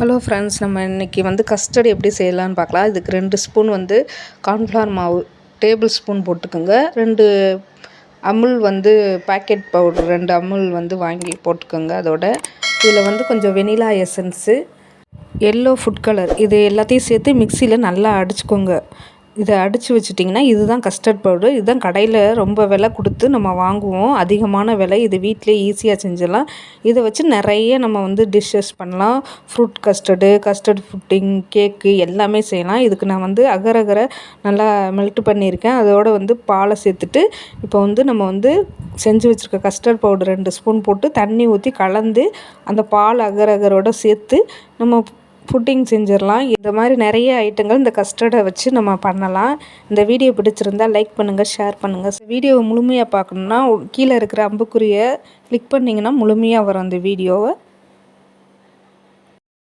Hello friends நம்ம இன்றைக்கி வந்து கஸ்டர்ட் எப்படி செய்யலாம்னு பார்க்கலாம். இதுக்கு ரெண்டு ஸ்பூன் வந்து கார்ன்ஃப்ளவர் மாவு டேபிள் ஸ்பூன் போட்டுக்கோங்க. ரெண்டு அமுல் வந்து பாக்கெட் பவுடர் ரெண்டு அமுல் வந்து வாங்கி போட்டுக்கோங்க அதோட. இதில் வந்து கொஞ்சம் vanilla essence yellow food colour இது எல்லாத்தையும் சேர்த்து மிக்சியில் நல்லா அடிச்சுக்கோங்க. இதை அடித்து வச்சிட்டிங்கன்னா இதுதான் கஸ்டர்ட் பவுடர் இதுதான் கடையில் ரொம்ப விலை கொடுத்து நம்ம வாங்குவோம். அதிகமான விலை இது வீட்டிலே ஈஸியாக செஞ்சிடலாம். இதை வச்சு நிறைய நம்ம வந்து டிஷ்ஷஸ் பண்ணலாம். Fruit custard custard pudding cake எல்லாமே செய்யலாம். இதுக்கு நான் வந்து அகர் நல்லா மெல்ட் பண்ணியிருக்கேன். அதோடு வந்து பாலை சேர்த்துட்டு இப்போ வந்து நம்ம வந்து செஞ்சு வச்சுருக்க கஸ்டர்ட் பவுடர் ரெண்டு ஸ்பூன் போட்டு தண்ணி ஊற்றி கலந்து அந்த பால் அகர் அகரோட சேர்த்து நம்ம புட்டிங் செஞ்சிடலாம். இந்த மாதிரி நிறைய ஐட்டங்கள் இந்த கஸ்டர்டை வச்சு நம்ம பண்ணலாம். இந்த வீடியோ பிடிச்சிருந்தால் லைக் பண்ணுங்கள் ஷேர் பண்ணுங்கள் வீடியோவை முழுமையாக பார்க்கணுன்னா கீழே இருக்கிற அம்புக்குறியை கிளிக் பண்ணிங்கன்னா முழுமையாக வரும் அந்த வீடியோவை.